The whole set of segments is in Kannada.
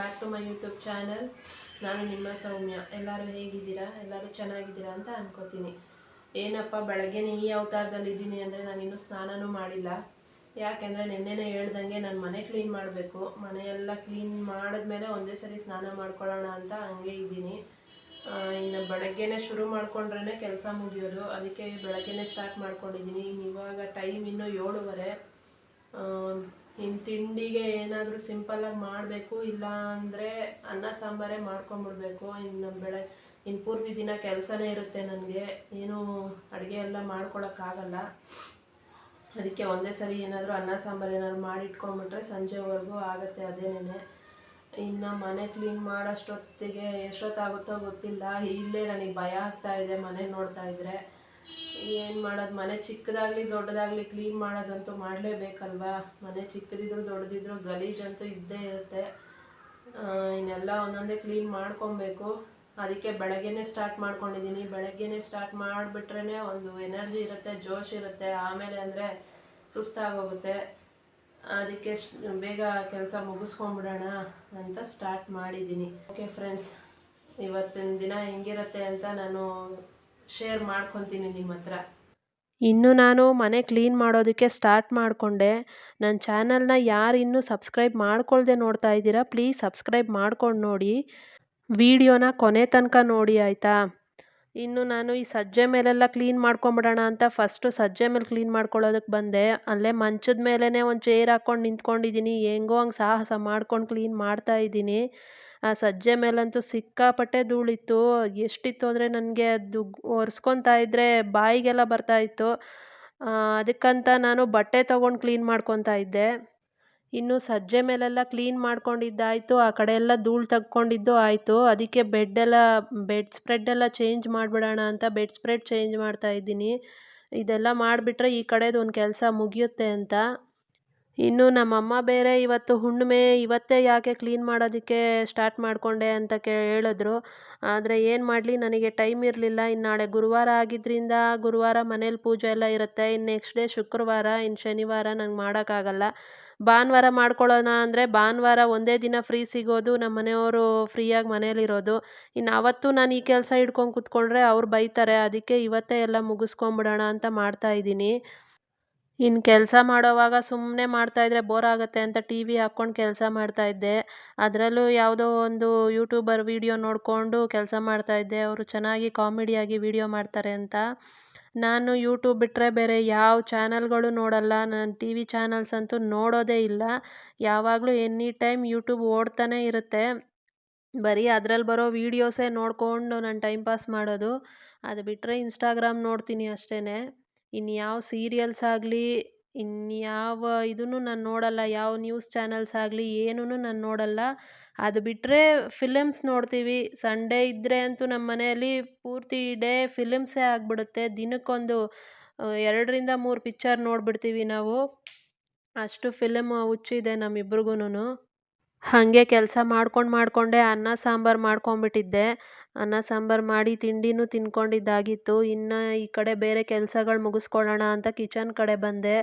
Back to my YouTube channel ನಾನು ನಿಮ್ಮ ಸೌಮ್ಯ. ಎಲ್ಲರೂ ಹೇಗಿದ್ದೀರಾ? ಎಲ್ಲರೂ ಚೆನ್ನಾಗಿದ್ದೀರಾ ಅಂತ ಅನ್ಕೋತೀನಿ. ಏನಪ್ಪ, ಬೆಳಗ್ಗೆನೇ ಈ ಅವತಾರದಲ್ಲಿ ಇದ್ದೀನಿ ಅಂದರೆ ನಾನು ಇನ್ನೂ ಸ್ನಾನನೂ ಮಾಡಿಲ್ಲ. ಯಾಕೆಂದರೆ ನಿನ್ನೆನೆ ಹೇಳ್ದಂಗೆ ನಾನು ಮನೆ ಕ್ಲೀನ್ ಮಾಡಬೇಕು. ಮನೆಯೆಲ್ಲ ಕ್ಲೀನ್ ಮಾಡಿದ್ಮೇಲೆ ಒಂದೇ ಸರಿ ಸ್ನಾನ ಮಾಡ್ಕೊಳ್ಳೋಣ ಅಂತ ಹಂಗೆ ಇದ್ದೀನಿ. ಇನ್ನು ಬೆಳಗ್ಗೆನೇ ಶುರು ಮಾಡಿಕೊಂಡ್ರೇ ಕೆಲಸ ಮುಗಿಯೋದು. ಅದಕ್ಕೆ ಬೆಳಗ್ಗೆನೇ ಸ್ಟಾರ್ಟ್ ಮಾಡ್ಕೊಂಡಿದ್ದೀನಿ. ಇವಾಗ ಟೈಮ್ ಇನ್ನೂ ಏಳುವರೆ. ಇನ್ನು ತಿಂಡಿಗೆ ಏನಾದರೂ ಸಿಂಪಲ್ಲಾಗಿ ಮಾಡಬೇಕು ಇಲ್ಲ ಅಂದರೆ ಅನ್ನ ಸಾಂಬಾರೇ ಮಾಡ್ಕೊಂಬಿಡ್ಬೇಕು ಇನ್ನು ಬೆಳೆ ಇನ್ನು ಪೂರ್ತಿ ದಿನ ಕೆಲಸನೇ ಇರುತ್ತೆ ನನಗೆ. ಏನೂ ಅಡುಗೆ ಎಲ್ಲ ಮಾಡ್ಕೊಳಕ್ಕಾಗಲ್ಲ. ಅದಕ್ಕೆ ಒಂದೇ ಸರಿ ಏನಾದರೂ ಅನ್ನ ಸಾಂಬಾರು ಏನಾದ್ರು ಮಾಡಿಟ್ಕೊಂಬಿಟ್ರೆ ಸಂಜೆವರೆಗೂ ಆಗುತ್ತೆ ಅದೇನೇ ಇನ್ನು ಮನೆ ಕ್ಲೀನ್ ಮಾಡೋಷ್ಟೊತ್ತಿಗೆ ಎಷ್ಟೊತ್ತಾಗುತ್ತೋ ಗೊತ್ತಿಲ್ಲ. ಇಲ್ಲೇ ನನಗೆ ಭಯ ಆಗ್ತಾ ಇದೆ ಮನೆ ನೋಡ್ತಾ ಇದ್ದರೆ ಏನು ಮಾಡೋದು? ಮನೆ ಚಿಕ್ಕದಾಗಲಿ ದೊಡ್ಡದಾಗಲಿ ಕ್ಲೀನ್ ಮಾಡೋದಂತೂ ಮಾಡಲೇಬೇಕಲ್ವಾ? ಮನೆ ಚಿಕ್ಕದಿದ್ರು ದೊಡ್ಡದಿದ್ರು ಗಲೀಜಂತೂ ಇದ್ದೇ ಇರುತ್ತೆ. ಇನ್ನೆಲ್ಲ ಒಂದೊಂದೇ ಕ್ಲೀನ್ ಮಾಡ್ಕೊಬೇಕು. ಅದಕ್ಕೆ ಬೆಳಗ್ಗೆನೇ ಸ್ಟಾರ್ಟ್ ಮಾಡ್ಕೊಂಡಿದ್ದೀನಿ ಬೆಳಗ್ಗೆನೇ ಸ್ಟಾರ್ಟ್ ಮಾಡಿಬಿಟ್ರೇ ಒಂದು ಎನರ್ಜಿ ಇರುತ್ತೆ, ಜೋಶ್ ಇರುತ್ತೆ. ಆಮೇಲೆ ಅಂದರೆ ಸುಸ್ತಾಗೋಗುತ್ತೆ. ಅದಕ್ಕೆ ಬೇಗ ಕೆಲಸ ಮುಗಿಸ್ಕೊಂಬಿಡೋಣ ಅಂತ ಸ್ಟಾರ್ಟ್ ಮಾಡಿದ್ದೀನಿ ಓಕೆ ಫ್ರೆಂಡ್ಸ್ ಇವತ್ತಿನ ದಿನ ಹೆಂಗಿರುತ್ತೆ ಅಂತ ನಾನು ಶೇರ್ ಮಾಡ್ಕೊತೀನಿ ನಿಮ್ಮ ಹತ್ರ. ಇನ್ನು ನಾನು ಮನೆ ಕ್ಲೀನ್ ಮಾಡೋದಕ್ಕೆ ಸ್ಟಾರ್ಟ್ ಮಾಡಿಕೊಂಡೆ. ನನ್ನ ಚಾನಲ್ನ ಯಾರು ಇನ್ನೂ ಸಬ್ಸ್ಕ್ರೈಬ್ ಮಾಡ್ಕೊಳ್ದೆ ನೋಡ್ತಾ ಇದ್ದೀರಾ ಪ್ಲೀಸ್ ಸಬ್ಸ್ಕ್ರೈಬ್ ಮಾಡ್ಕೊಂಡು ನೋಡಿ. ವಿಡಿಯೋನ ಕೊನೆ ತನಕ ನೋಡಿ ಆಯಿತಾ? ಇನ್ನು ನಾನು ಈ ಸಜ್ಜೆ ಮೇಲೆಲ್ಲ ಕ್ಲೀನ್ ಮಾಡ್ಕೊಂಬಿಡೋಣ ಅಂತ ಫಸ್ಟು ಸಜ್ಜೆ ಮೇಲೆ ಕ್ಲೀನ್ ಮಾಡ್ಕೊಳ್ಳೋದಕ್ಕೆ ಬಂದೆ. ಅಲ್ಲೇ ಮಂಚದ ಮೇಲೇ ಒಂದು ಚೇರ್ ಹಾಕ್ಕೊಂಡು ನಿಂತ್ಕೊಂಡಿದ್ದೀನಿ ಹೆಂಗೋ ಹಂಗೆ ಸಾಹಸ ಮಾಡ್ಕೊಂಡು ಕ್ಲೀನ್ ಮಾಡ್ತಾ ಇದ್ದೀನಿ. ಆ ಸಜ್ಜೆ ಮೇಲಂತೂ ಸಿಕ್ಕಾಪಟ್ಟೆ ಧೂಳಿತ್ತು. ಎಷ್ಟಿತ್ತು ಅಂದರೆ ನನಗೆ ಅದು ಒರೆಸ್ಕೊತಾ ಇದ್ದರೆ ಬಾಯಿಗೆಲ್ಲ ಬರ್ತಾ ಇತ್ತು. ಅದಕ್ಕಂತ ನಾನು ಬಟ್ಟೆ ತೊಗೊಂಡು ಕ್ಲೀನ್ ಮಾಡ್ಕೊತಾ ಇದ್ದೆ. ಇನ್ನು ಸಜ್ಜೆ ಮೇಲೆಲ್ಲ ಕ್ಲೀನ್ ಮಾಡ್ಕೊಂಡಿದ್ದಾಯಿತು. ಆ ಕಡೆ ಎಲ್ಲ ಧೂಳು ತಗೊಂಡಿದ್ದು ಆಯಿತು. ಅದಕ್ಕೆ ಬೆಡ್ಡೆಲ್ಲ ಬೆಡ್ ಸ್ಪ್ರೆಡ್ ಎಲ್ಲ ಚೇಂಜ್ ಮಾಡಿಬಿಡೋಣ ಅಂತ ಬೆಡ್ ಸ್ಪ್ರೆಡ್ ಚೇಂಜ್ ಮಾಡ್ತಾ ಇದ್ದೀನಿ. ಇದೆಲ್ಲ ಮಾಡಿಬಿಟ್ರೆ ಈ ಕಡೆದು ಒಂದು ಕೆಲಸ ಮುಗಿಯುತ್ತೆ ಅಂತ. ಇನ್ನು ನಮ್ಮಮ್ಮ ಬೇರೆ ಇವತ್ತು ಹುಣ್ಣಿಮೆ, ಇವತ್ತೇ ಯಾಕೆ ಕ್ಲೀನ್ ಮಾಡೋದಕ್ಕೆ ಸ್ಟಾರ್ಟ್ ಮಾಡಿಕೊಂಡೆ ಅಂತ ಕೇ, ಹೇಳಿದ್ರು. ಆದರೆ ಏನು ಮಾಡಲಿ, ನನಗೆ ಟೈಮ್ ಇರಲಿಲ್ಲ. ಇನ್ನು ನಾಳೆ ಗುರುವಾರ ಆಗಿದ್ದರಿಂದ ಗುರುವಾರ ಮನೇಲಿ ಪೂಜೆ ಎಲ್ಲ ಇರುತ್ತೆ. ಇನ್ನು ನೆಕ್ಸ್ಟ್ ಡೇ ಶುಕ್ರವಾರ ಇನ್ನು ಶನಿವಾರ ನಂಗೆ ಮಾಡೋಕ್ಕಾಗಲ್ಲ. ಭಾನುವಾರ ಮಾಡ್ಕೊಳ್ಳೋಣ ಅಂದರೆ ಭಾನುವಾರ ಒಂದೇ ದಿನ ಫ್ರೀ ಸಿಗೋದು ನಮ್ಮ ಮನೆಯವರು ಫ್ರೀಯಾಗಿ ಮನೇಲಿರೋದು. ಇನ್ನು ಅವತ್ತು ನಾನು ಈ ಕೆಲಸ ಹಿಡ್ಕೊಂಡು ಕೂತ್ಕೊಂಡ್ರೆ ಅವ್ರು ಬೈತಾರೆ, ಅದಕ್ಕೆ ಇವತ್ತೇ ಎಲ್ಲ ಮುಗಿಸ್ಕೊಂಬಿಡೋಣ ಅಂತ ಮಾಡ್ತಾ ಇದ್ದೀನಿ. ಇನ್ನು ಕೆಲಸ ಮಾಡೋವಾಗ ಸುಮ್ಮನೆ ಮಾಡ್ತಾಯಿದ್ರೆ ಬೋರ್ ಆಗುತ್ತೆ ಅಂತ ಟಿ ವಿ ಹಾಕ್ಕೊಂಡು ಕೆಲಸ ಮಾಡ್ತಾಯಿದ್ದೆ ಅದರಲ್ಲೂ ಯಾವುದೋ ಒಂದು ಯೂಟ್ಯೂಬರ್ ವೀಡಿಯೋ ನೋಡಿಕೊಂಡು ಕೆಲಸ ಮಾಡ್ತಾಯಿದ್ದೆ ಅವರು ಚೆನ್ನಾಗಿ ಕಾಮಿಡಿಯಾಗಿ ವೀಡಿಯೋ ಮಾಡ್ತಾರೆ ಅಂತ. ನಾನು ಯೂಟ್ಯೂಬ್ ಬಿಟ್ಟರೆ ಬೇರೆ ಯಾವ ಚಾನಲ್ಗಳು ನೋಡಲ್ಲ. ನಾನು ಟಿ ವಿ ಚಾನಲ್ಸ್ ಅಂತೂ ನೋಡೋದೇ ಇಲ್ಲ. ಯಾವಾಗಲೂ ಎನಿ ಟೈಮ್ ಯೂಟ್ಯೂಬ್ ಓಡ್ತಾನೆ ಇರುತ್ತೆ. ಬರೀ ಅದ್ರಲ್ಲಿ ಬರೋ ವೀಡಿಯೋಸೇ ನೋಡಿಕೊಂಡು ನಾನು ಟೈಮ್ ಪಾಸ್ ಮಾಡೋದು. ಅದು ಬಿಟ್ಟರೆ ಇನ್ಸ್ಟಾಗ್ರಾಮ್ ನೋಡ್ತೀನಿ ಅಷ್ಟೇ ಇನ್ನು ಯಾವ ಸೀರಿಯಲ್ಸ್ ಆಗಲಿ, ಇನ್ಯಾವ ಇದನ್ನೂ ನಾನು ನೋಡಲ್ಲ, ಯಾವ ನ್ಯೂಸ್ ಚಾನಲ್ಸ್ ಆಗಲಿ ಏನೂ ನಾನು ನೋಡಲ್ಲ. ಅದು ಬಿಟ್ಟರೆ ಫಿಲಮ್ಸ್ ನೋಡ್ತೀವಿ. ಸಂಡೇ ಇದ್ದರೆ ಅಂತೂ ನಮ್ಮ ಮನೆಯಲ್ಲಿ ಪೂರ್ತಿ ಡೇ ಫಿಲಮ್ಸೇ ಆಗಿಬಿಡುತ್ತೆ. ದಿನಕ್ಕೊಂದು ಎರಡರಿಂದ ಮೂರು ಪಿಚ್ಚರ್ ನೋಡಿಬಿಡ್ತೀವಿ ನಾವು. ಅಷ್ಟು ಫಿಲಮ್ ಹುಚ್ಚಿದೆ ನಮ್ಮಿಬ್ರಿಗೂನು ಹಾಗೆ ಕೆಲಸ ಮಾಡ್ಕೊಂಡು ಮಾಡಿಕೊಂಡೆ ಅನ್ನ, ಸಾಂಬಾರು ಮಾಡ್ಕೊಂಬಿಟ್ಟಿದ್ದೆ. ಅನ್ನ, ಸಾಂಬಾರು ಮಾಡಿ ತಿಂಡಿನೂ ತಿನ್ಕೊಂಡಿದ್ದಾಗಿತ್ತು. ಇನ್ನು ಈ ಕಡೆ ಬೇರೆ ಕೆಲಸಗಳು ಮುಗಿಸ್ಕೊಳ್ಳೋಣ ಅಂತ ಕಿಚನ್ ಕಡೆ ಬಂದೆ.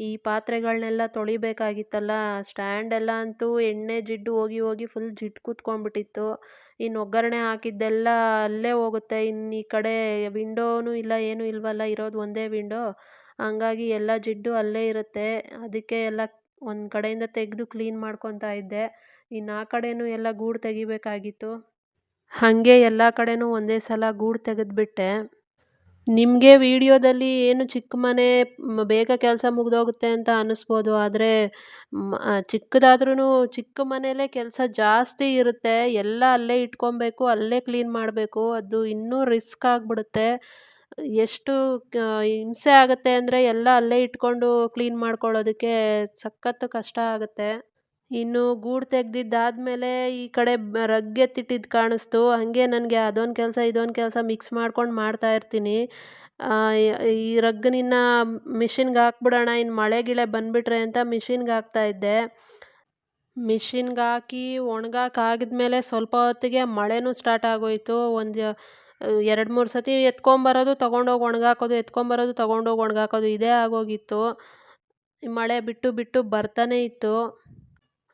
ಈ ಪಾತ್ರೆಗಳನ್ನೆಲ್ಲ ತೊಳಿಬೇಕಾಗಿತ್ತಲ್ಲ, ಸ್ಟ್ಯಾಂಡೆಲ್ಲ ಅಂತೂ ಎಣ್ಣೆ ಜಿಡ್ಡು ಹೋಗಿ ಹೋಗಿ ಫುಲ್ ಜಿಡ್ಡು ಕೂತ್ಕೊಂಡ್ಬಿಟ್ಟಿತ್ತು ಇನ್ನು ಒಗ್ಗರಣೆ ಹಾಕಿದ್ದೆಲ್ಲ ಅಲ್ಲೇ ಹೋಗುತ್ತೆ. ಇನ್ನು ಈ ಕಡೆ ವಿಂಡೋನೂ ಇಲ್ಲ, ಏನೂ ಇಲ್ವಲ್ಲ, ಇರೋದು ಒಂದೇ ವಿಂಡೋ. ಹಂಗಾಗಿ ಎಲ್ಲ ಜಿಡ್ಡು ಅಲ್ಲೇ ಇರುತ್ತೆ. ಅದಕ್ಕೆ ಎಲ್ಲ ಒಂದು ಕಡೆಯಿಂದ ತೆಗೆದು ಕ್ಲೀನ್ ಮಾಡ್ಕೊತಾ ಇದ್ದೆ. ಇನ್ನು ಆ ಕಡೆಯೂ ಎಲ್ಲ ಗೂಡು ತೆಗಿಬೇಕಾಗಿತ್ತು. ಹಾಗೆ ಎಲ್ಲ ಕಡೆಯೂ ಒಂದೇ ಸಲ ಗೂಡು ತೆಗೆದುಬಿಟ್ಟೆ. ನಿಮಗೆ ವಿಡಿಯೋದಲ್ಲಿ ಏನು ಚಿಕ್ಕ ಮನೆ ಬೇಗ ಕೆಲಸ ಮುಗಿದೋಗುತ್ತೆ ಅಂತ ಅನ್ನಿಸ್ಬೋದು ಆದರೆ ಚಿಕ್ಕದಾದ್ರೂ ಚಿಕ್ಕ ಮನೇಲೇ ಕೆಲಸ ಜಾಸ್ತಿ ಇರುತ್ತೆ. ಎಲ್ಲ ಅಲ್ಲೇ ಇಟ್ಕೊಬೇಕು, ಅಲ್ಲೇ ಕ್ಲೀನ್ ಮಾಡಬೇಕು. ಅದು ಇನ್ನೂ ರಿಸ್ಕ್ ಆಗಿಬಿಡುತ್ತೆ. ಎಷ್ಟು ಹಿಂಸೆ ಆಗುತ್ತೆ ಅಂದರೆ ಎಲ್ಲ ಅಲ್ಲೇ ಇಟ್ಕೊಂಡು ಕ್ಲೀನ್ ಮಾಡ್ಕೊಳ್ಳೋದಕ್ಕೆ ಸಖತ್ತು ಕಷ್ಟ ಆಗುತ್ತೆ. ಇನ್ನು ಗೂಡು ತೆಗ್ದಿದ್ದಾದಮೇಲೆ ಈ ಕಡೆ ರಗ್ಗೆ ರಗ್ ಎತ್ತಿಟ್ಟಿದ್ದು ಕಾಣಿಸ್ತು. ಹಾಗೆ ನನಗೆ ಅದೊಂದು ಕೆಲಸ, ಇದೊಂದು ಕೆಲಸ ಮಿಕ್ಸ್ ಮಾಡ್ಕೊಂಡು ಮಾಡ್ತಾ ಈ- ಈ ರಗ್ಗನಿನ್ನ ಮಿಷಿನ್ಗೆ ಹಾಕ್ಬಿಡೋಣ ಇನ್ನು ಮಳೆ ಗಿಳೆ ಬಂದುಬಿಟ್ರೆ ಅಂತ ಮಿಷಿನ್ಗೆ ಹಾಕ್ತಾ ಇದ್ದೆ. ಮಿಷಿನ್ಗೆ ಹಾಕಿ ಒಣಗಾಕಾಗಿದ್ಮೇಲೆ ಸ್ವಲ್ಪ ಹೊತ್ತಿಗೆ ಮಳೆನೂ ಸ್ಟಾರ್ಟ್ ಆಗೋಯಿತು. ಒಂದು ಎರಡು ಮೂರು ಸತಿ ಎತ್ಕೊಂಬರೋದು, ತೊಗೊಂಡೋಗಿ ಒಣಗಾಕೋದು, ಎತ್ಕೊಂಬರೋದು, ತೊಗೊಂಡೋಗಿ ಒಣಗಾಕೋದು ಇದೇ ಆಗೋಗಿತ್ತು. ಮಳೆ ಬಿಟ್ಟು ಬಿಟ್ಟು ಬರ್ತಾನೆ ಇತ್ತು.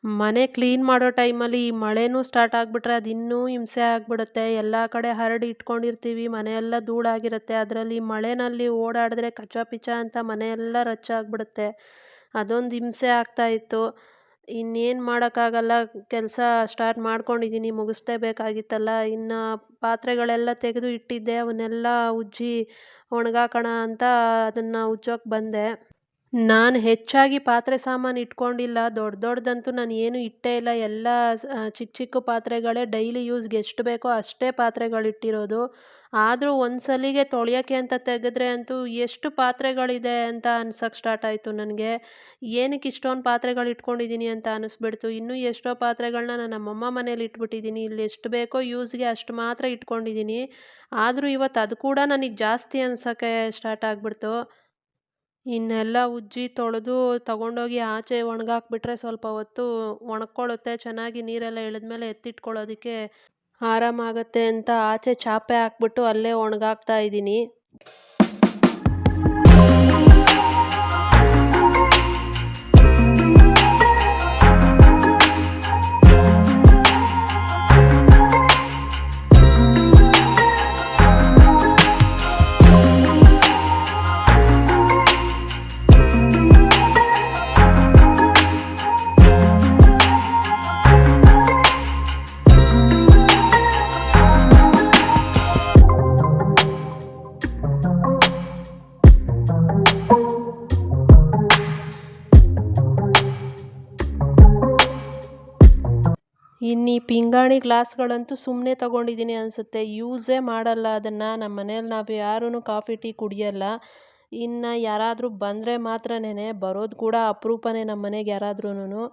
ಮನೆ ಕ್ಲೀನ್ ಮಾಡೋ ಟೈಮಲ್ಲಿ ಈ ಮಳೆನೂ ಸ್ಟಾರ್ಟ್ ಆಗಿಬಿಟ್ರೆ ಅದು ಇನ್ನೂ ಹಿಂಸೆ ಆಗಿಬಿಡುತ್ತೆ. ಎಲ್ಲ ಕಡೆ ಹರಡಿ ಇಟ್ಕೊಂಡಿರ್ತೀವಿ, ಮನೆಯೆಲ್ಲ ಧೂಳಾಗಿರುತ್ತೆ. ಅದರಲ್ಲಿ ಮಳೆನಲ್ಲಿ ಓಡಾಡಿದ್ರೆ ಕಚ್ಚ ಪಿಚ್ಚ ಅಂತ ಮನೆಯೆಲ್ಲ ರಚ್ಚಾಗ್ಬಿಡುತ್ತೆ. ಅದೊಂದು ಹಿಂಸೆ ಆಗ್ತಾಯಿತ್ತು ಇನ್ನೇನು ಮಾಡೋಕ್ಕಾಗಲ್ಲ, ಕೆಲಸ ಸ್ಟಾರ್ಟ್ ಮಾಡ್ಕೊಂಡಿದ್ದೀನಿ ಮುಗಿಸ್ಲೇಬೇಕಾಗಿತ್ತಲ್ಲ, ಇನ್ನು ಪಾತ್ರೆಗಳೆಲ್ಲ ತೆಗೆದು ಇಟ್ಟಿದ್ದೆ, ಅವನ್ನೆಲ್ಲ ಉಜ್ಜಿ ಒಣಗಾಕೋಣ ಅಂತ ಅದನ್ನು ಉಜ್ಜೋಕೆ ಬಂದೆ. ನಾನು ಹೆಚ್ಚಾಗಿ ಪಾತ್ರೆ ಸಾಮಾನು ಇಟ್ಕೊಂಡಿಲ್ಲ, ದೊಡ್ಡ ದೊಡ್ಡದಂತೂ ನಾನು ಏನು ಇಟ್ಟೇ ಇಲ್ಲ, ಎಲ್ಲ ಚಿಕ್ಕ ಚಿಕ್ಕ ಪಾತ್ರೆಗಳೇ ಡೈಲಿ ಯೂಸ್ಗೆ ಎಷ್ಟು ಬೇಕೋ ಅಷ್ಟೇ ಪಾತ್ರೆಗಳಿಟ್ಟಿರೋದು. ಆದರೂ ಒಂದು ಸಲಿಗೆ ತೊಳೆಯೋಕ್ಕೆ ಅಂತ ತೆಗೆದ್ರೆ ಅಂತೂ ಎಷ್ಟು ಪಾತ್ರೆಗಳಿದೆ ಅಂತ ಅನ್ಸೋಕ್ಕೆ ಸ್ಟಾರ್ಟ್ ಆಯಿತು ನನಗೆ. ಏನಕ್ಕೆ ಇಷ್ಟೊಂದು ಪಾತ್ರೆಗಳು ಇಟ್ಕೊಂಡಿದ್ದೀನಿ ಅಂತ ಅನಿಸ್ಬಿಡ್ತು. ಇನ್ನೂ ಎಷ್ಟೋ ಪಾತ್ರೆಗಳನ್ನ ನಾನು ನಮ್ಮಮ್ಮ ಮನೇಲಿ ಇಟ್ಬಿಟ್ಟಿದ್ದೀನಿ ಇಲ್ಲಿ ಎಷ್ಟು ಬೇಕೋ ಯೂಸ್ಗೆ ಅಷ್ಟು ಮಾತ್ರ ಇಟ್ಕೊಂಡಿದ್ದೀನಿ ಆದರೂ ಇವತ್ತು ಅದು ಕೂಡ ನನಗೆ ಜಾಸ್ತಿ ಅನ್ಸೋಕ್ಕೆ ಸ್ಟಾರ್ಟ್ ಆಗಿಬಿಡ್ತು. ಇನ್ನೆಲ್ಲ ಉಜ್ಜಿ ತೊಳೆದು ತಗೊಂಡೋಗಿ ಆಚೆ ಒಣಗಾಕ್ಬಿಟ್ರೆ ಸ್ವಲ್ಪ ಹೊತ್ತು ಒಣಕೊಳ್ಳುತ್ತೆ ಚೆನ್ನಾಗಿ ನೀರೆಲ್ಲ ಇಳಿದ್ಮೇಲೆ ಎತ್ತಿಟ್ಕೊಳ್ಳೋದಕ್ಕೆ ಆರಾಮಾಗತ್ತೆ ಅಂತ ಆಚೆ ಚಾಪೆ ಹಾಕ್ಬಿಟ್ಟು ಅಲ್ಲೇ ಒಣಗಾಕ್ತಾ ಇದ್ದೀನಿ. ಇನ್ನು ಈ ಪಿಂಗಾಣಿ ಗ್ಲಾಸ್ಗಳಂತೂ ಸುಮ್ಮನೆ ತೊಗೊಂಡಿದ್ದೀನಿ ಅನಿಸುತ್ತೆ. ಯೂಸೇ ಮಾಡಲ್ಲ ಅದನ್ನು. ನಮ್ಮ ಮನೇಲಿ ನಾವು ಯಾರೂ ಕಾಫಿ, ಟೀ ಕುಡಿಯಲ್ಲ. ಇನ್ನು ಯಾರಾದರೂ ಬಂದರೆ ಮಾತ್ರನೇ ಬರೋದು ಕೂಡ ಅಪರೂಪನೇ ನಮ್ಮ ಮನೆಗೆ ಯಾರಾದ್ರೂ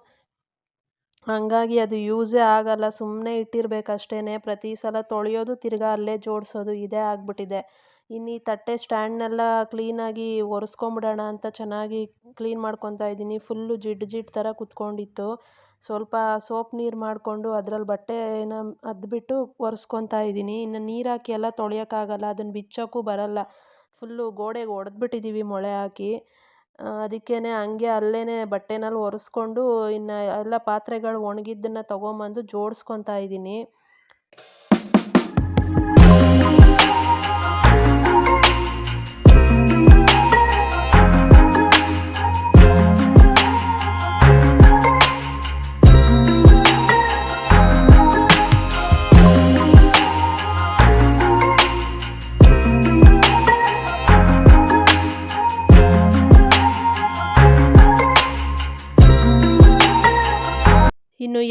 ಹಾಗಾಗಿ ಅದು ಯೂಸೇ ಆಗಲ್ಲ. ಸುಮ್ಮನೆ ಇಟ್ಟಿರಬೇಕಷ್ಟೇ ಪ್ರತಿ ಸಲ ತೊಳೆಯೋದು ತಿರ್ಗಾ ಅಲ್ಲೇ ಜೋಡಿಸೋದು ಇದೇ ಆಗಿಬಿಟ್ಟಿದೆ. ಇನ್ನು ಈ ತಟ್ಟೆ ಸ್ಟ್ಯಾಂಡ್ನೆಲ್ಲ ಕ್ಲೀನಾಗಿ ಒರೆಸ್ಕೊಂಬಿಡೋಣ ಅಂತ ಚೆನ್ನಾಗಿ ಕ್ಲೀನ್ ಮಾಡ್ಕೊತಾ ಇದ್ದೀನಿ. ಫುಲ್ಲು ಜಿಡ್ಡು ಜಿಡ್ಡು ಥರ ಕುತ್ಕೊಂಡಿತ್ತು. ಸ್ವಲ್ಪ ಸೋಪ್ ನೀರು ಮಾಡಿಕೊಂಡು ಅದ್ರಲ್ಲಿ ಬಟ್ಟೆನ ಅದ್ಬಿಟ್ಟು ಒರೆಸ್ಕೊತಾ ಇದ್ದೀನಿ. ಇನ್ನು ನೀರು ಹಾಕಿ ಎಲ್ಲ ತೊಳೆಯೋಕ್ಕಾಗಲ್ಲ ಅದನ್ನು ಬಿಚ್ಚೋಕ್ಕೂ ಬರಲ್ಲ. ಫುಲ್ಲು ಗೋಡೆಗೆ ಹೊಡೆದ್ಬಿಟ್ಟಿದ್ದೀವಿ ಮೊಳೆ ಹಾಕಿ. ಅದಕ್ಕೇ ಹಂಗೆ ಅಲ್ಲೇ ಬಟ್ಟೆನಲ್ಲಿ ಒರೆಸ್ಕೊಂಡು ಇನ್ನು ಎಲ್ಲ ಪಾತ್ರೆಗಳು ಒಣಗಿದ್ದನ್ನು ತೊಗೊಂಬಂದು ಜೋಡಿಸ್ಕೊತಾ ಇದ್ದೀನಿ.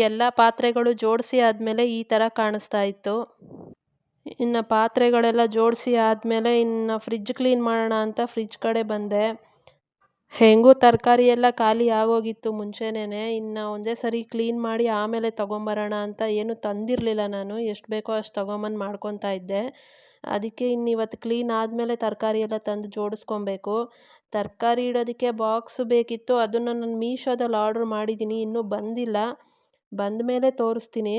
ಎಲ್ಲ ಪಾತ್ರೆಗಳು ಜೋಡಿಸಿ ಆದಮೇಲೆ ಈ ಥರ ಕಾಣಿಸ್ತಾ ಇತ್ತು. ಇನ್ನು ಪಾತ್ರೆಗಳೆಲ್ಲ ಜೋಡಿಸಿ ಆದಮೇಲೆ ಇನ್ನು ಫ್ರಿಜ್ ಕ್ಲೀನ್ ಮಾಡೋಣ ಅಂತ ಫ್ರಿಜ್ ಕಡೆ ಬಂದೆ. ಹೆಂಗೂ ತರಕಾರಿ ಎಲ್ಲ ಖಾಲಿ ಆಗೋಗಿತ್ತು ಮುಂಚೆನೇ ಇನ್ನು ಒಂದೇ ಸರಿ ಕ್ಲೀನ್ ಮಾಡಿ ಆಮೇಲೆ ತೊಗೊಂಬರೋಣ ಅಂತ ಏನು ತಂದಿರಲಿಲ್ಲ ನಾನು. ಎಷ್ಟು ಬೇಕೋ ಅಷ್ಟು ತೊಗೊಂಬಂದು ಮಾಡ್ಕೊತಾ ಇದ್ದೆ. ಅದಕ್ಕೆ ಇನ್ನು ಇವತ್ತು ಕ್ಲೀನ್ ಆದಮೇಲೆ ತರಕಾರಿ ಎಲ್ಲ ತಂದು ಜೋಡಿಸ್ಕೊಬೇಕು. ತರಕಾರಿ ಇಡೋದಕ್ಕೆ ಬಾಕ್ಸ್ ಬೇಕಿತ್ತು. ಅದನ್ನು ನಾನು ಮೀಶೋದಲ್ಲಿ ಆರ್ಡ್ರ್ ಮಾಡಿದ್ದೀನಿ ಇನ್ನೂ ಬಂದಿಲ್ಲ. ಬಂದ ಮೇಲೆ ತೋರಿಸ್ತೀನಿ.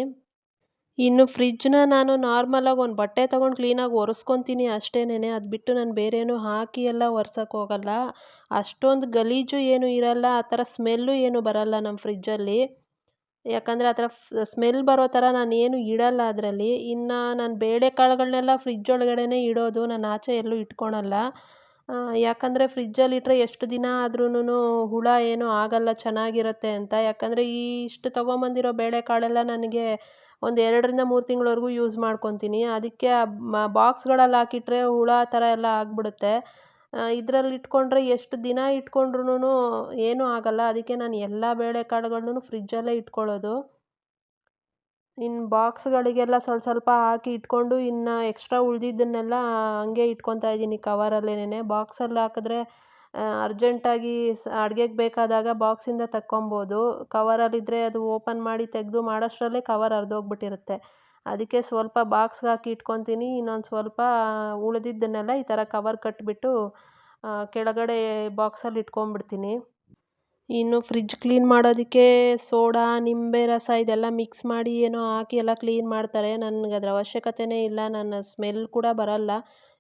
ಇನ್ನು ಫ್ರಿಜ್ನ ನಾನು ನಾರ್ಮಲಾಗಿ ಒಂದು ಬಟ್ಟೆ ತೊಗೊಂಡು ಕ್ಲೀನಾಗಿ ಒರೆಸ್ಕೊತೀನಿ ಅಷ್ಟೇನೆ ಅದು ಬಿಟ್ಟು ನಾನು ಬೇರೇನು ಹಾಕಿ ಎಲ್ಲ ಒರ್ಸೋಕ್ಕೆ ಹೋಗಲ್ಲ. ಅಷ್ಟೊಂದು ಗಲೀಜು ಏನು ಇರಲ್ಲ. ಆ ಥರ ಸ್ಮೆಲ್ಲು ಏನು ಬರಲ್ಲ ನಮ್ಮ ಫ್ರಿಜ್ಜಲ್ಲಿ ಯಾಕಂದರೆ ಆ ಥರ ಸ್ಮೆಲ್ ಬರೋ ಥರ ನಾನು ಏನು ಇಡಲ್ಲ ಅದರಲ್ಲಿ. ಇನ್ನು ನಾನು ಬೇಳೆಕಾಳುಗಳನ್ನೆಲ್ಲ ಫ್ರಿಜ್ ಒಳಗಡೆನೇ ಇಡೋದು. ನಾನು ಆಚೆ ಎಲ್ಲೂ ಇಟ್ಕೊಳಲ್ಲ. ಯಾಕಂದರೆ ಫ್ರಿಜ್ಜಲ್ಲಿ ಇಟ್ಟರೆ ಎಷ್ಟು ದಿನ ಆದ್ರೂ ಹುಳ ಏನೂ ಆಗಲ್ಲ, ಚೆನ್ನಾಗಿರುತ್ತೆ ಅಂತ. ಯಾಕಂದರೆ ಈ ಇಷ್ಟು ತೊಗೊಂಬಂದಿರೋ ಬೇಳೆಕಾಳೆಲ್ಲ ನನಗೆ ಒಂದು ಎರಡರಿಂದ ಮೂರು ತಿಂಗಳವರೆಗೂ ಯೂಸ್ ಮಾಡ್ಕೊತೀನಿ. ಅದಕ್ಕೆ ಬಾಕ್ಸ್ಗಳಲ್ಲಿ ಹಾಕಿಟ್ರೆ ಹುಳ ಥರ ಎಲ್ಲ ಆಗಿಬಿಡುತ್ತೆ. ಇದರಲ್ಲಿ ಇಟ್ಕೊಂಡ್ರೆ ಎಷ್ಟು ದಿನ ಇಟ್ಕೊಂಡ್ರೂ ಏನೂ ಆಗಲ್ಲ. ಅದಕ್ಕೆ ನಾನು ಎಲ್ಲ ಬೇಳೆಕಾಳುಗಳ್ನೂ ಫ್ರಿಜ್ಜಲ್ಲೇ ಇಟ್ಕೊಳ್ಳೋದು. ಇನ್ನು ಬಾಕ್ಸ್ಗಳಿಗೆಲ್ಲ ಸ್ವಲ್ಪ ಸ್ವಲ್ಪ ಹಾಕಿ ಇಟ್ಕೊಂಡು ಇನ್ನು ಎಕ್ಸ್ಟ್ರಾ ಉಳಿದಿದ್ದನ್ನೆಲ್ಲ ಹಂಗೆ ಇಟ್ಕೊತಾ ಇದ್ದೀನಿ ಕವರಲ್ಲೇನೆ ಬಾಕ್ಸಲ್ಲಿ ಹಾಕಿದ್ರೆ ಅರ್ಜೆಂಟಾಗಿ ಸ್, ಅಡುಗೆಗೆ ಬೇಕಾದಾಗ ಬಾಕ್ಸಿಂದ ತಕ್ಕೊಬೋದು. ಕವರಲ್ಲಿದ್ದರೆ ಅದು ಓಪನ್ ಮಾಡಿ ತೆಗೆದು ಮಾಡೋಷ್ಟರಲ್ಲೇ ಕವರ್ ಹರಿದೋಗ್ಬಿಟ್ಟಿರುತ್ತೆ ಅದಕ್ಕೆ ಸ್ವಲ್ಪ ಬಾಕ್ಸ್ಗೆ ಹಾಕಿ ಇಟ್ಕೊತೀನಿ. ಇನ್ನೊಂದು ಸ್ವಲ್ಪ ಉಳಿದಿದ್ದನ್ನೆಲ್ಲ ಈ ಥರ ಕವರ್ ಕಟ್ಟಿಬಿಟ್ಟು ಕೆಳಗಡೆ ಬಾಕ್ಸಲ್ಲಿ ಇಟ್ಕೊಂಬಿಡ್ತೀನಿ ಇನ್ನು ಫ್ರಿಜ್ ಕ್ಲೀನ್ ಮಾಡೋದಕ್ಕೆ ಸೋಡಾ ನಿಂಬೆ ರಸ ಇದೆಲ್ಲ ಮಿಕ್ಸ್ ಮಾಡಿ ಏನೋ ಹಾಕಿ ಎಲ್ಲ ಕ್ಲೀನ್ ಮಾಡ್ತಾರೆ. ನನಗೆ ಅದರ ಅವಶ್ಯಕತೆಯೇ ಇಲ್ಲ, ನನ್ನ ಸ್ಮೆಲ್ ಕೂಡ ಬರಲ್ಲ.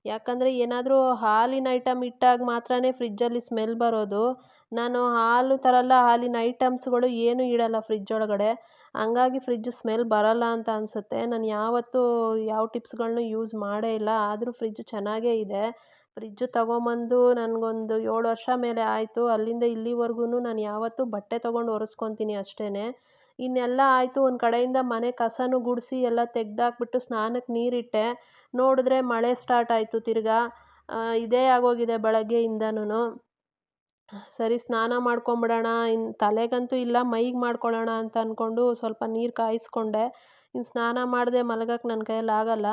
ಯಾಕಂದರೆ ಏನಾದರೂ ಹಾಲಿನ ಐಟಮ್ ಇಟ್ಟಾಗ ಮಾತ್ರನೇ ಫ್ರಿಜ್ಜಲ್ಲಿ ಸ್ಮೆಲ್ ಬರೋದು. ನಾನು ಹಾಲು ತರಲ್ಲ ಹಾಲಿನ ಐಟಮ್ಸ್ಗಳು ಏನೂ ಇಡಲ್ಲ ಫ್ರಿಜ್ ಒಳಗಡೆ. ಹಂಗಾಗಿ ಫ್ರಿಜ್ ಸ್ಮೆಲ್ ಬರಲ್ಲ ಅಂತ ಅನಿಸುತ್ತೆ. ನಾನು ಯಾವತ್ತೂ ಯಾವ ಟಿಪ್ಸ್ಗಳನ್ನೂ ಯೂಸ್ ಮಾಡೇ ಇಲ್ಲ. ಆದರೂ ಫ್ರಿಜ್ ಚೆನ್ನಾಗೇ ಇದೆ. ಫ್ರಿಜ್ಜು ತಗೊಂಬಂದು ನನಗೊಂದು ಏಳು ವರ್ಷ ಮೇಲೆ ಆಯಿತು. ಅಲ್ಲಿಂದ ಇಲ್ಲಿವರೆಗೂ ನಾನು ಯಾವತ್ತೂ ಬಟ್ಟೆ ತೊಗೊಂಡು ಒರೆಸ್ಕೊತೀನಿ ಅಷ್ಟೇ ಇನ್ನೆಲ್ಲ ಆಯಿತು. ಒಂದು ಕಡೆಯಿಂದ ಮನೆ ಕಸನೂ ಗುಡಿಸಿ ಎಲ್ಲ ತೆಗ್ದಾಕ್ಬಿಟ್ಟು ಸ್ನಾನಕ್ಕೆ ನೀರಿಟ್ಟೆ. ನೋಡಿದ್ರೆ ಮಳೆ ಸ್ಟಾರ್ಟ್ ಆಯಿತು ತಿರ್ಗಾ. ಇದೇ ಆಗೋಗಿದೆ ಬೆಳಗ್ಗೆಯಿಂದನೂ ಸರಿ, ಸ್ನಾನ ಮಾಡ್ಕೊಂಬಿಡೋಣ. ಇನ್ನು ತಲೆಗಂತೂ ಇಲ್ಲ. ಮೈಗೆ ಮಾಡ್ಕೊಳ್ಳೋಣ ಅಂತ ಅಂದ್ಕೊಂಡು ಸ್ವಲ್ಪ ನೀರು ಕಾಯಿಸ್ಕೊಂಡೆ. ಇನ್ನು ಸ್ನಾನ ಮಾಡದೆ ಮಲಗಕ್ಕೆ ನನ್ನ ಕೈಯಲ್ಲಿ ಆಗೋಲ್ಲ.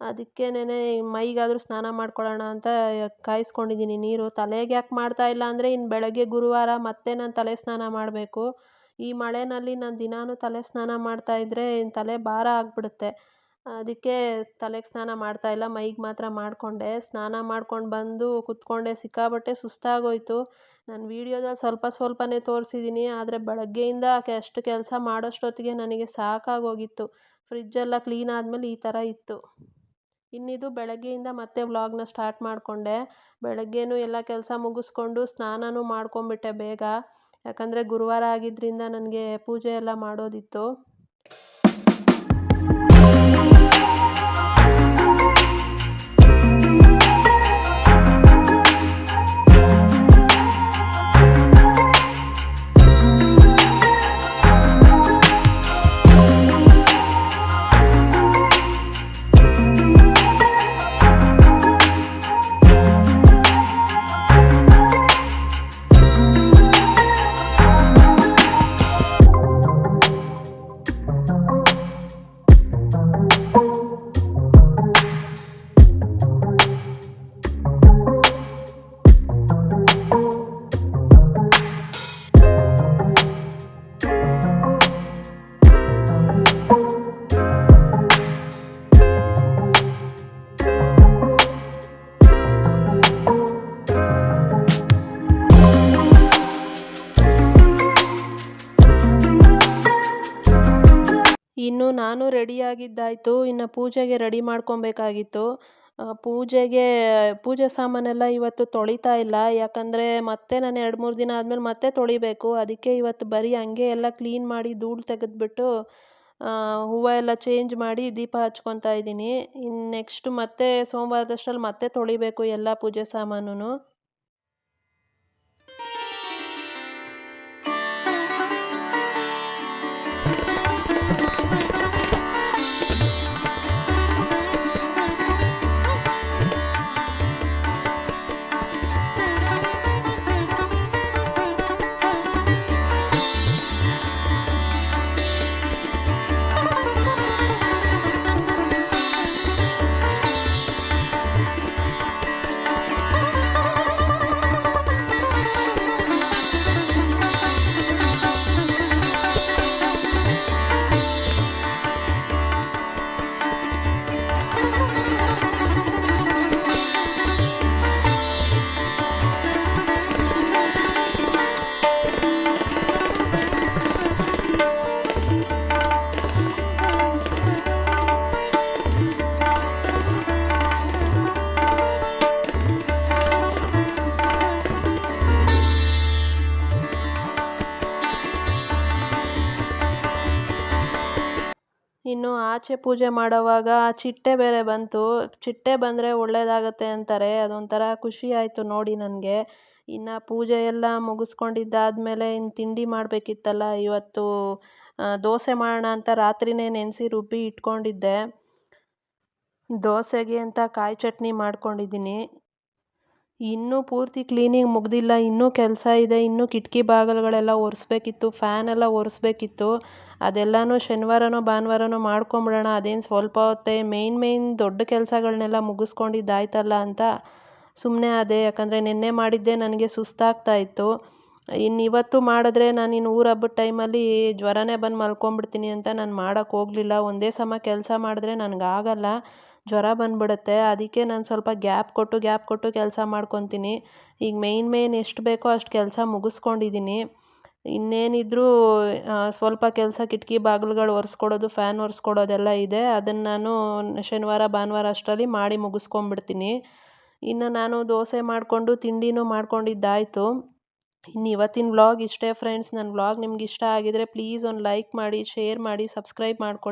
ಅದಕ್ಕೇನೆ ಮೈಗಾದರೂ ಸ್ನಾನ ಮಾಡ್ಕೊಳ್ಳೋಣ ಅಂತ ಕಾಯಿಸ್ಕೊಂಡಿದ್ದೀನಿ ನೀರು. ತಲೆಗೆ ಯಾಕೆ ಮಾಡ್ತಾ ಇಲ್ಲ ಅಂದರೆ ಇನ್ನು ಬೆಳಗ್ಗೆ, ಗುರುವಾರ ಮತ್ತೆ ನಾನು ತಲೆ ಸ್ನಾನ ಮಾಡಬೇಕು. ಈ ಮಳೆಯಲ್ಲಿ ನಾನು ದಿನಾನು ತಲೆ ಸ್ನಾನ ಮಾಡ್ತಾಯಿದ್ರೆ ಇನ್ನು ತಲೆ ಭಾರ ಆಗಿಬಿಡುತ್ತೆ. ಅದಕ್ಕೆ ತಲೆಗೆ ಸ್ನಾನ ಮಾಡ್ತಾಯಿಲ್ಲ ಮೈಗೆ ಮಾತ್ರ ಮಾಡಿಕೊಂಡೆ. ಸ್ನಾನ ಮಾಡ್ಕೊಂಡು ಬಂದು ಕುತ್ಕೊಂಡೆ, ಸಿಕ್ಕಾಪಟ್ಟೆ ಸುಸ್ತಾಗೋಯಿತು. ನಾನು ವೀಡಿಯೋದಲ್ಲಿ ಸ್ವಲ್ಪ ಸ್ವಲ್ಪನೇ ತೋರಿಸಿದ್ದೀನಿ ಆದರೆ ಬೆಳಗ್ಗೆಯಿಂದ ಅಷ್ಟು ಕೆಲಸ ಮಾಡೋಷ್ಟೊತ್ತಿಗೆ ನನಗೆ ಸಾಕಾಗೋಗಿತ್ತು. ಫ್ರಿಜ್ಜೆಲ್ಲ ಕ್ಲೀನ್ ಆದಮೇಲೆ ಈ ಥರ ಇತ್ತು. ಇನ್ನಿದು ಬೆಳಗ್ಗೆಯಿಂದ ಮತ್ತೆ ವ್ಲಾಗ್ನ ಸ್ಟಾರ್ಟ್ ಮಾಡಿಕೊಂಡೆ. ಬೆಳಗ್ಗೆಯೂ ಎಲ್ಲ ಕೆಲಸ ಮುಗಿಸ್ಕೊಂಡು ಸ್ನಾನನೂ ಮಾಡ್ಕೊಂಬಿಟ್ಟೆ ಬೇಗ. ಯಾಕಂದರೆ ಗುರುವಾರ ಆಗಿದ್ದರಿಂದ ನನಗೆ ಪೂಜೆ ಎಲ್ಲ ಮಾಡೋದಿತ್ತು. ಇನ್ನು ನಾನು ರೆಡಿಯಾಗಿದ್ದಾಯಿತು, ಇನ್ನು ಪೂಜೆಗೆ ರೆಡಿ ಮಾಡ್ಕೊಬೇಕಾಗಿತ್ತು. ಪೂಜೆಗೆ, ಪೂಜೆ ಸಾಮಾನೆಲ್ಲ ಇವತ್ತು ತೊಳಿತಾ ಇಲ್ಲ. ಯಾಕಂದರೆ ಮತ್ತೆ ನಾನು ಎರಡು ಮೂರು ದಿನ ಆದಮೇಲೆ ಮತ್ತೆ ತೊಳಿಬೇಕು. ಅದಕ್ಕೆ ಇವತ್ತು ಬರೀ ಹಂಗೆ ಎಲ್ಲ ಕ್ಲೀನ್ ಮಾಡಿ ಧೂಳು ತೆಗೆದ್ಬಿಟ್ಟು ಹೂವು ಎಲ್ಲ ಚೇಂಜ್ ಮಾಡಿ ದೀಪ ಹಚ್ಕೊತಾ ಇದ್ದೀನಿ. ಇನ್ನು ನೆಕ್ಸ್ಟ್ ಮತ್ತೆ ಸೋಮವಾರದಷ್ಟ್ರಲ್ಲಿ ಮತ್ತೆ ತೊಳಿಬೇಕು ಎಲ್ಲ ಪೂಜೆ ಸಾಮಾನು ಆಚೆ ಪೂಜೆ ಮಾಡೋವಾಗ ಚಿಟ್ಟೆ ಬೇರೆ ಬಂತು. ಚಿಟ್ಟೆ ಬಂದರೆ ಒಳ್ಳೆಯದಾಗತ್ತೆ ಅಂತಾರೆ. ಅದೊಂಥರ ಖುಷಿ ಆಯಿತು ನೋಡಿ ನನಗೆ. ಇನ್ನು ಪೂಜೆ ಎಲ್ಲ ಮುಗಿಸ್ಕೊಂಡಿದ್ದಾದ್ಮೇಲೆ ಇನ್ನು ತಿಂಡಿ ಮಾಡಬೇಕಿತ್ತಲ್ಲ, ಇವತ್ತು ದೋಸೆ ಮಾಡೋಣ ಅಂತ ರಾತ್ರಿಯೇ ನೆನೆಸಿ ರುಬ್ಬಿ ಇಟ್ಕೊಂಡಿದ್ದೆ. ದೋಸೆಗೆ ಅಂತ ಕಾಯಿ ಚಟ್ನಿ ಮಾಡ್ಕೊಂಡಿದ್ದೀನಿ. ಇನ್ನೂ ಪೂರ್ತಿ ಕ್ಲೀನಿಂಗ್ ಮುಗಿದಿಲ್ಲ, ಇನ್ನೂ ಕೆಲಸ ಇದೆ, ಇನ್ನೂ ಕಿಟಕಿ ಬಾಗಿಲುಗಳೆಲ್ಲ ಒರೆಸ್ಬೇಕಿತ್ತು ಫ್ಯಾನ್ ಎಲ್ಲ ಒರೆಸ್ಬೇಕಿತ್ತು. ಅದೆಲ್ಲನೂ ಶನಿವಾರನೋ ಭಾನುವಾರನೋ ಮಾಡ್ಕೊಂಬಿಡೋಣ, ಅದೇನು ಸ್ವಲ್ಪ ಹೊತ್ತೇ ಮೇಯ್ನ್ ಮೇಯ್ನ್ ದೊಡ್ಡ ಕೆಲಸಗಳನ್ನೆಲ್ಲ ಮುಗಿಸ್ಕೊಂಡಿದ್ದಾಯ್ತಲ್ಲ ಅಂತ ಸುಮ್ಮನೆ ಆದೆ. ಯಾಕಂದರೆ ನಿನ್ನೆ ಮಾಡಿದ್ದೇ, ನನಗೆ ಸುಸ್ತಾಗ್ತಾ ಇತ್ತು. ಇನ್ನು ಇವತ್ತು ಮಾಡಿದ್ರೆ ನಾನು ಇನ್ನು ಊರ ಹಬ್ಬದ ಟೈಮಲ್ಲಿ ಜ್ವರನೇ ಬಂದು ಮಲ್ಕೊಂಬಿಡ್ತೀನಿ ಅಂತ ನಾನು ಮಾಡೋಕ್ಕೆ ಹೋಗಲಿಲ್ಲ. ಒಂದೇ ಸಮ ಕೆಲಸ ಮಾಡಿದ್ರೆ ನನಗಾಗಲ್ಲ ಜ್ವರ ಬಂದುಬಿಡುತ್ತೆ. ಅದಕ್ಕೆ ನಾನು ಸ್ವಲ್ಪ ಗ್ಯಾಪ್ ಕೊಟ್ಟು ಗ್ಯಾಪ್ ಕೊಟ್ಟು ಕೆಲಸ ಮಾಡ್ಕೊತೀನಿ. ಈಗ ಮೇಯ್ನ್ ಮೇಯ್ನ್ ಎಷ್ಟು ಬೇಕೋ ಅಷ್ಟು ಕೆಲಸ ಮುಗಿಸ್ಕೊಂಡಿದ್ದೀನಿ. ಇನ್ನೇನಿದ್ರೂ ಸ್ವಲ್ಪ ಕೆಲಸ ಕಿಟಕಿ ಬಾಗಿಲುಗಳು ಒರೆಸ್ಕೊಡೋದು ಫ್ಯಾನ್ ಒರೆಸ್ಕೊಡೋದೆಲ್ಲ ಇದೆ. ಅದನ್ನು ನಾನು ಶನಿವಾರ, ಭಾನುವಾರ ಅಷ್ಟರಲ್ಲಿ ಮಾಡಿ ಮುಗಿಸ್ಕೊಂಬಿಡ್ತೀನಿ. ಇನ್ನು ನಾನು ದೋಸೆ ಮಾಡಿಕೊಂಡು, ತಿಂಡಿನೂ ಮಾಡ್ಕೊಂಡಿದ್ದಾಯಿತು. ಇನ್ನು ಇವತ್ತಿನ ವ್ಲಾಗ್ ಇಷ್ಟೇ ಫ್ರೆಂಡ್ಸ್ ನನ್ನ ವ್ಲಾಗ್ ನಿಮ್ಗೆ ಇಷ್ಟ ಆಗಿದರೆ ಪ್ಲೀಸ್ ಒಂದು ಲೈಕ್ ಮಾಡಿ ಶೇರ್ ಮಾಡಿ ಸಬ್ಸ್ಕ್ರೈಬ್ ಮಾಡ್ಕೊಳ್ಳಿ